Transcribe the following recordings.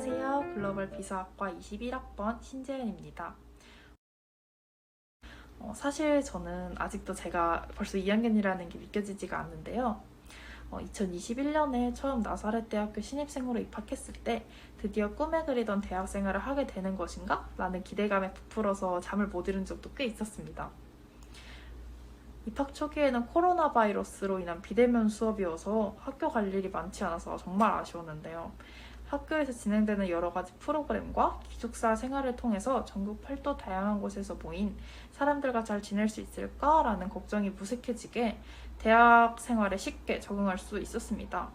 안녕하세요. 글로벌 비서학과 21학번 신재은입니다. 어, 사실 저는 아직도 제가 벌써 2학년이라는 게 믿겨지지가 않는데요. 2021년에 처음 나사렛 대학교 신입생으로 입학했을 때 드디어 꿈에 그리던 대학 생활을 하게 되는 것인가? 라는 기대감에 부풀어서 잠을 못 이룬 적도 꽤 있었습니다. 입학 초기에는 코로나 바이러스로 인한 비대면 수업이어서 학교 갈 일이 많지 않아서 정말 아쉬웠는데요. 학교에서 진행되는 여러 가지 프로그램과 기숙사 생활을 통해서 전국 팔도 다양한 곳에서 모인 사람들과 잘 지낼 수 있을까라는 걱정이 무색해지게 대학 생활에 쉽게 적응할 수 있었습니다.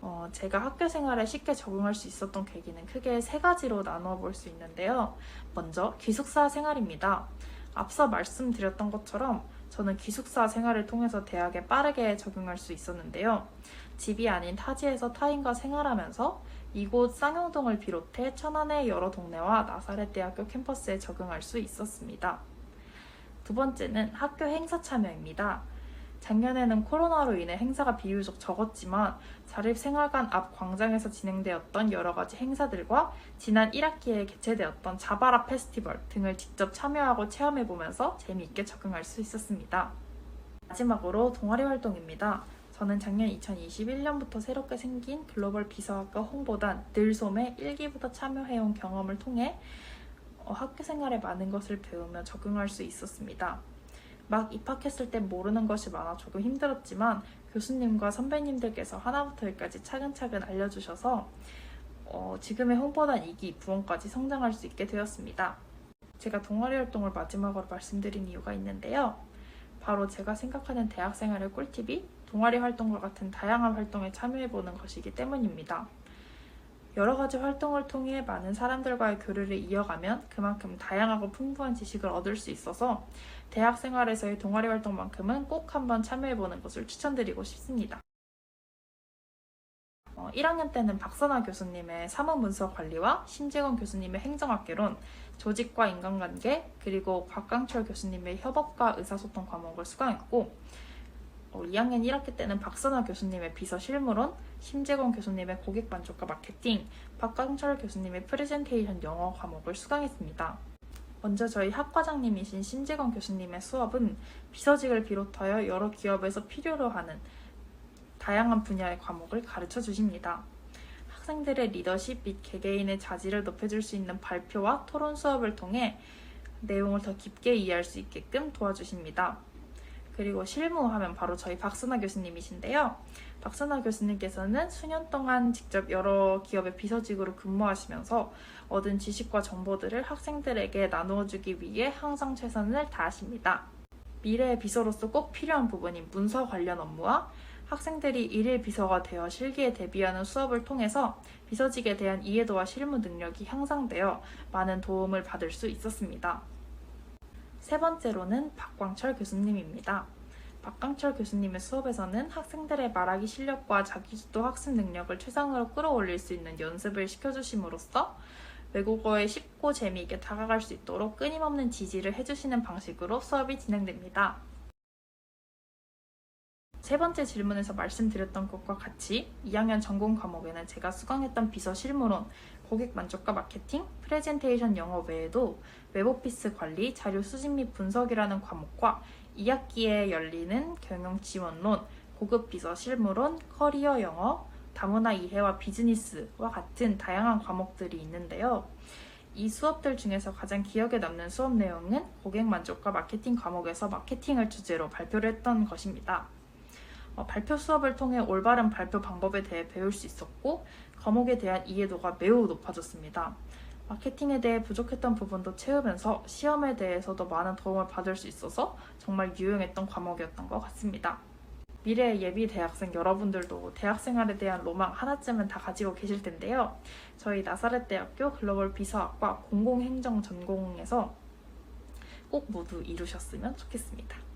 어, 제가 학교 생활에 쉽게 적응할 수 있었던 계기는 크게 세 가지로 나누어 볼수 있는데요. 먼저 기숙사 생활입니다. 앞서 말씀드렸던 것처럼 저는 기숙사 생활을 통해서 대학에 빠르게 적응할 수 있었는데요. 집이 아닌 타지에서 타인과 생활하면서 이곳 쌍용동을 비롯해 천안의 여러 동네와 나사렛 대학교 캠퍼스에 적응할 수 있었습니다. 두 번째는 학교 행사 참여입니다. 작년에는 코로나로 인해 행사가 비교적 적었지만 자립생활관 앞 광장에서 진행되었던 여러 가지 행사들과 지난 1학기에 개최되었던 자바라 페스티벌 등을 직접 참여하고 체험해보면서 재미있게 적응할 수 있었습니다. 마지막으로 동아리 활동입니다. 저는 작년 2021년부터 새롭게 생긴 글로벌 비서학과 홍보단 늘솜에 1기부터 참여해온 경험을 통해 어, 학교 생활에 많은 것을 배우며 적응할 수 있었습니다. 막 입학했을 때 모르는 것이 많아 조금 힘들었지만 교수님과 선배님들께서 하나부터 열까지 차근차근 알려주셔서 어, 지금의 홍보단 2기 부원까지 성장할 수 있게 되었습니다. 제가 동아리 활동을 마지막으로 말씀드린 이유가 있는데요. 바로 제가 생각하는 대학 생활의 꿀팁이 동아리 활동과 같은 다양한 활동에 참여해보는 것이기 때문입니다. 여러 가지 활동을 통해 많은 사람들과의 교류를 이어가면 그만큼 다양하고 풍부한 지식을 얻을 수 있어서 대학 생활에서의 동아리 활동만큼은 꼭 한번 참여해보는 것을 추천드리고 싶습니다. 어, 1학년 때는 박선아 교수님의 사무문서 관리와 심재건 교수님의 행정학개론, 조직과 인간관계, 그리고 곽강철 교수님의 협업과 의사소통 과목을 수강했고, 어, 2학년 1학기 때는 박선아 교수님의 비서 실무론, 심재건 교수님의 고객 만족과 마케팅, 박강철 교수님의 프레젠테이션 영어 과목을 수강했습니다. 먼저 저희 학과장님이신 심재건 교수님의 수업은 비서직을 비롯하여 여러 기업에서 필요로 하는 다양한 분야의 과목을 가르쳐 주십니다. 학생들의 리더십 및 개개인의 자질을 높여줄 수 있는 발표와 토론 수업을 통해 내용을 더 깊게 이해할 수 있게끔 도와주십니다. 그리고 실무하면 바로 저희 박선아 교수님이신데요. 박선아 교수님께서는 수년 동안 직접 여러 기업의 비서직으로 근무하시면서 얻은 지식과 정보들을 학생들에게 나누어 주기 위해 항상 최선을 다하십니다. 미래의 비서로서 꼭 필요한 부분인 문서 관련 업무와 학생들이 일일 비서가 되어 실기에 대비하는 수업을 통해서 비서직에 대한 이해도와 실무 능력이 향상되어 많은 도움을 받을 수 있었습니다. 세 번째로는 박광철 교수님입니다. 박광철 교수님의 수업에서는 학생들의 말하기 실력과 자기주도 학습 능력을 최상으로 끌어올릴 수 있는 연습을 시켜주심으로써 외국어에 쉽고 재미있게 다가갈 수 있도록 끊임없는 지지를 해주시는 방식으로 수업이 진행됩니다. 세 번째 질문에서 말씀드렸던 것과 같이 2학년 전공 과목에는 제가 수강했던 비서 실무론, 고객 만족과 마케팅, 프레젠테이션 영어 외에도 웹오피스 관리, 자료 수집 및 분석이라는 과목과 2학기에 열리는 경영 지원론, 고급 비서 실무론, 커리어 영어, 다문화 이해와 비즈니스와 같은 다양한 과목들이 있는데요. 이 수업들 중에서 가장 기억에 남는 수업 내용은 고객 만족과 마케팅 과목에서 마케팅을 주제로 발표를 했던 것입니다. 어, 발표 수업을 통해 올바른 발표 방법에 대해 배울 수 있었고 과목에 대한 이해도가 매우 높아졌습니다. 마케팅에 대해 부족했던 부분도 채우면서 시험에 대해서도 많은 도움을 받을 수 있어서 정말 유용했던 과목이었던 것 같습니다. 미래 예비 대학생 여러분들도 대학 생활에 대한 로망 하나쯤은 다 가지고 계실 텐데요. 저희 나사렛 대학교 글로벌 비서학과 공공행정 전공에서 꼭 모두 이루셨으면 좋겠습니다.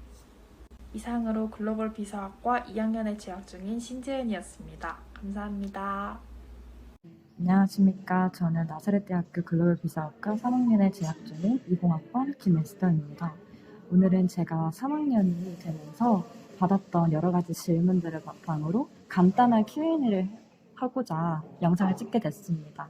이상으로 글로벌 비서학과 2학년에 재학 중인 신재은이었습니다. 감사합니다. 안녕하십니까. 저는 나사렛대학교 글로벌 비서학과 3학년에 재학 중인 20학번 김에스더입니다. 오늘은 제가 3학년이 되면서 받았던 여러 가지 질문들을 바탕으로 간단한 Q&A를 하고자 영상을 찍게 됐습니다.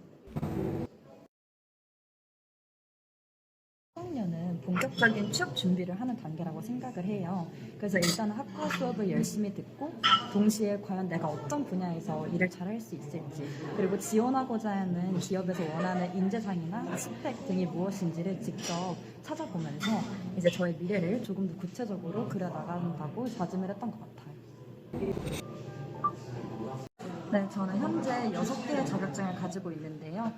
본격적인 취업 준비를 하는 단계라고 생각을 해요. 그래서 일단은 학과 수업을 열심히 듣고 동시에 과연 내가 어떤 분야에서 일을 잘할 수 있을지 그리고 지원하고자 하는 기업에서 원하는 인재상이나 스펙 등이 무엇인지를 직접 찾아보면서 이제 저의 미래를 조금 더 구체적으로 그려나간다고 다짐을 했던 것 같아요. 네, 저는 현재 6개의 자격증을 가지고 있는데요.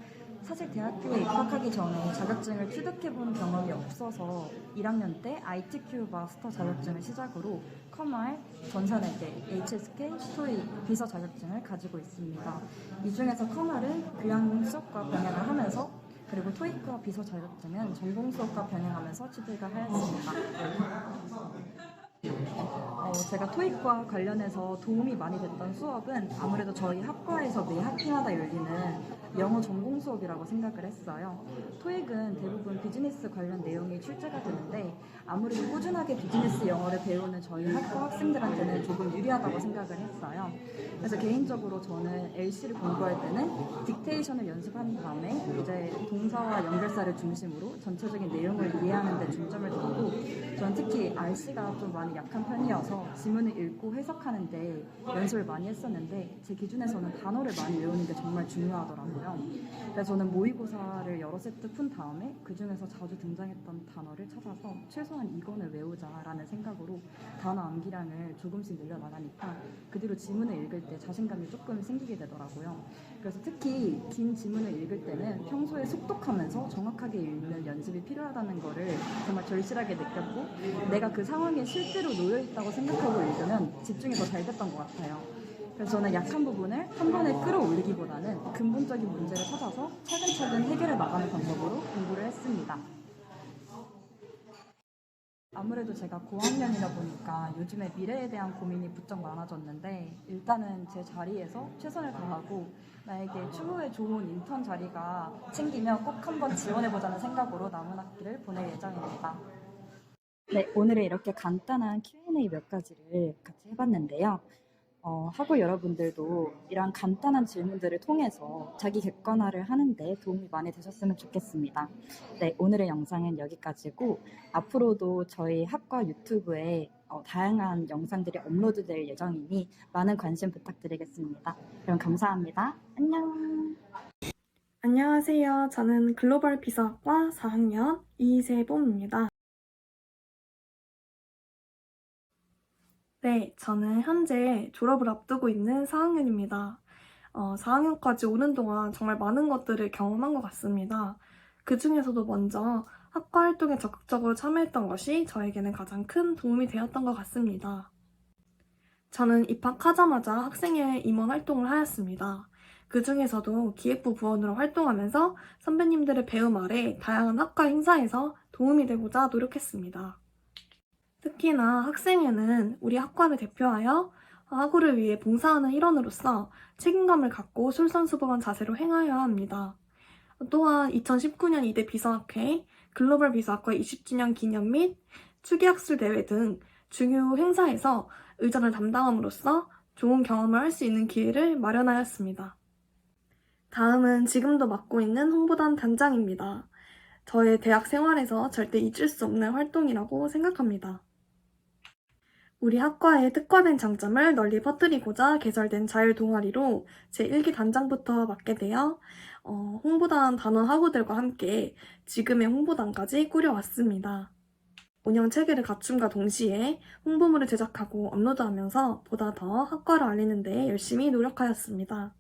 사실 대학교에 입학하기 전에 자격증을 취득해본 경험이 없어서 1학년 때 ITQ 마스터 자격증을 시작으로 커말, 전산회계, HSK, 토익, 비서 자격증을 가지고 있습니다. 이 중에서 커말은 교양 수업과 병행을 하면서 그리고 토익과 비서 자격증은 전공 수업과 병행하면서 취득을 하였습니다. 어, 제가 토익과 관련해서 도움이 많이 됐던 수업은 아무래도 저희 학과에서 매 학기마다 열리는 영어 전공 수업이라고 생각을 했어요. 토익은 대부분 비즈니스 관련 내용이 출제가 되는데 아무래도 꾸준하게 비즈니스 영어를 배우는 저희 학과 학생들한테는 조금 유리하다고 생각을 했어요. 그래서 개인적으로 저는 LC를 공부할 때는 딕테이션을 연습한 다음에 이제 동사와 연결사를 중심으로 전체적인 내용을 이해하는 데 중점을 뒀고 저는 특히 RC가 좀 많이 약한 편이어서 지문을 읽고 해석하는데 연습을 많이 했었는데 제 기준에서는 단어를 많이 외우는 게 정말 중요하더라고요. 그래서 저는 모의고사를 여러 세트 푼 다음에 그 중에서 자주 등장했던 단어를 찾아서 최소한 이거는 외우자라는 생각으로 단어 암기량을 조금씩 늘려나가니까 그 뒤로 지문을 읽을 때 자신감이 조금 생기게 되더라고요. 그래서 특히 긴 지문을 읽을 때는 평소에 속독하면서 정확하게 읽는 연습이 필요하다는 거를 정말 절실하게 느꼈고 내가 그 상황에 실제로 놓여 있다고 생각하고 읽으면 집중이 더 잘 됐던 것 같아요. 그래서 저는 약한 부분을 한 번에 끌어올리기보다는 근본적인 문제를 찾아서 차근차근 해결해 나가는 방법으로 공부를 했습니다. 아무래도 제가 고학년이다 보니까 요즘에 미래에 대한 고민이 부쩍 많아졌는데 일단은 제 자리에서 최선을 다하고 나에게 추후에 좋은 인턴 자리가 생기면 꼭 한번 지원해보자는 생각으로 남은 학기를 보낼 예정입니다. 네, 오늘은 이렇게 간단한 Q&A 몇 가지를 같이 해봤는데요. 어, 학우 여러분들도 이런 간단한 질문들을 통해서 자기 객관화를 하는데 도움이 많이 되셨으면 좋겠습니다. 네, 오늘의 영상은 여기까지고 앞으로도 저희 학과 유튜브에 어, 다양한 영상들이 업로드될 예정이니 많은 관심 부탁드리겠습니다. 그럼 감사합니다. 안녕. 안녕하세요. 저는 글로벌 비서학과 4학년 이세봄입니다. 네, 저는 현재 졸업을 앞두고 있는 4학년입니다. 어, 4학년까지 오는 동안 정말 많은 것들을 경험한 것 같습니다. 그 중에서도 먼저 학과 활동에 적극적으로 참여했던 것이 저에게는 가장 큰 도움이 되었던 것 같습니다. 저는 입학하자마자 학생회 임원 활동을 하였습니다. 그 중에서도 기획부 부원으로 활동하면서 선배님들의 배움 아래 다양한 학과 행사에서 도움이 되고자 노력했습니다. 특히나 학생회는 우리 학과를 대표하여 학우를 위해 봉사하는 일원으로서 책임감을 갖고 솔선수범한 자세로 행하여야 합니다. 또한 2019년 이대 비서학회, 글로벌 비서학과 20주년 기념 및 추기학술 대회 등 중요 행사에서 의전을 담당함으로써 좋은 경험을 할 수 있는 기회를 마련하였습니다. 다음은 지금도 맡고 있는 홍보단 단장입니다. 저의 대학 생활에서 절대 잊을 수 없는 활동이라고 생각합니다. 우리 학과의 특화된 장점을 널리 퍼뜨리고자 개설된 자율 동아리로 제 1기 단장부터 맡게 되어 어, 홍보단 단원 학우들과 함께 지금의 홍보단까지 꾸려왔습니다. 운영 체계를 갖춤과 동시에 홍보물을 제작하고 업로드하면서 보다 더 학과를 알리는 데 열심히 노력하였습니다.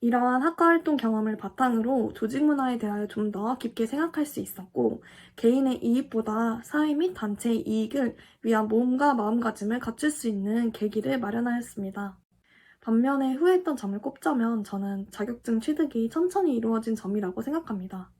이러한 학과 활동 경험을 바탕으로 조직 문화에 대하여 좀 더 깊게 생각할 수 있었고, 개인의 이익보다 사회 및 단체의 이익을 위한 몸과 마음가짐을 갖출 수 있는 계기를 마련하였습니다. 반면에 후회했던 점을 꼽자면 저는 자격증 취득이 천천히 이루어진 점이라고 생각합니다.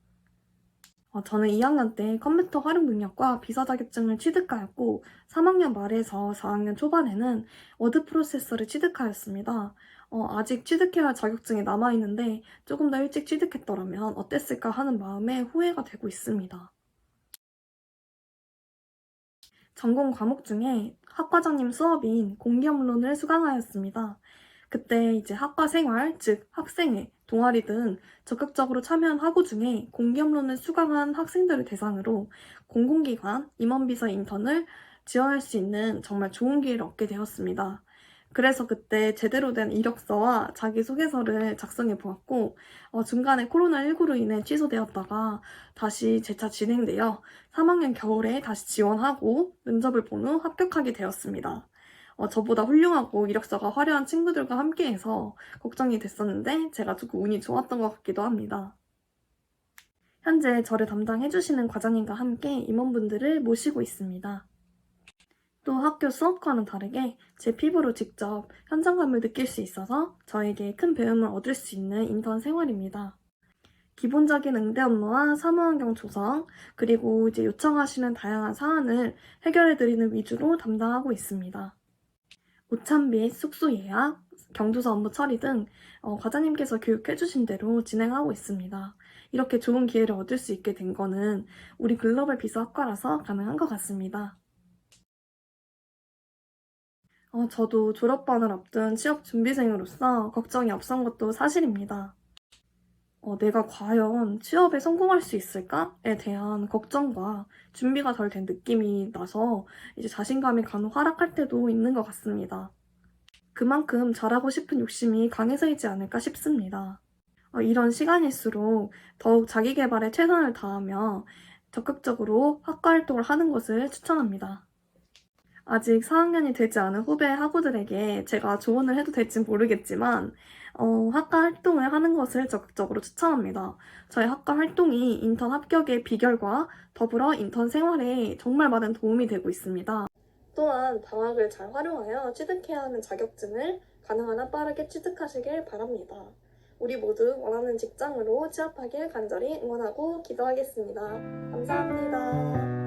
어, 저는 2학년 때 컴퓨터 활용 능력과 비서 자격증을 취득하였고, 3학년 말에서 4학년 초반에는 워드 프로세서를 취득하였습니다. 어, 아직 취득해야 할 자격증이 남아있는데 조금 더 일찍 취득했더라면 어땠을까 하는 마음에 후회가 되고 있습니다. 전공 과목 중에 학과장님 수업인 공기업론을 수강하였습니다. 그때 이제 학과 생활, 즉 학생회, 동아리 등 적극적으로 참여한 학우 중에 공기업론을 수강한 학생들을 대상으로 공공기관, 임원비서 인턴을 지원할 수 있는 정말 좋은 기회를 얻게 되었습니다. 그래서 그때 제대로 된 이력서와 자기소개서를 작성해 보았고, 어, 중간에 코로나19로 인해 취소되었다가 다시 재차 진행되어 3학년 겨울에 다시 지원하고 면접을 본 후 합격하게 되었습니다. 어, 저보다 훌륭하고 이력서가 화려한 친구들과 함께해서 걱정이 됐었는데 제가 조금 운이 좋았던 것 같기도 합니다. 현재 저를 담당해주시는 과장님과 함께 임원분들을 모시고 있습니다. 또 학교 수업과는 다르게 제 피부로 직접 현장감을 느낄 수 있어서 저에게 큰 배움을 얻을 수 있는 인턴 생활입니다. 기본적인 응대 업무와 사무환경 조성, 그리고 이제 요청하시는 다양한 사안을 해결해드리는 위주로 담당하고 있습니다. 오찬 및 숙소 예약, 경조사 업무 처리 등 어, 과장님께서 교육해주신 대로 진행하고 있습니다. 이렇게 좋은 기회를 얻을 수 있게 된 거는 우리 글로벌 비서학과라서 가능한 것 같습니다. 어, 저도 졸업반을 앞둔 취업 준비생으로서 걱정이 앞선 것도 사실입니다. 어, 내가 과연 취업에 성공할 수 있을까에 대한 걱정과 준비가 덜 된 느낌이 나서 이제 자신감이 간혹 하락할 때도 있는 것 같습니다. 그만큼 잘하고 싶은 욕심이 강해서이지 않을까 싶습니다. 어, 이런 시간일수록 더욱 자기 개발에 최선을 다하며 적극적으로 학과 활동을 하는 것을 추천합니다. 아직 4학년이 되지 않은 후배 학우들에게 제가 조언을 해도 될지 모르겠지만, 어, 학과 활동을 하는 것을 적극적으로 추천합니다. 저희 학과 활동이 인턴 합격의 비결과 더불어 인턴 생활에 정말 많은 도움이 되고 있습니다. 또한 방학을 잘 활용하여 취득해야 하는 자격증을 가능한 한 빠르게 취득하시길 바랍니다. 우리 모두 원하는 직장으로 취업하길 간절히 응원하고 기도하겠습니다. 감사합니다.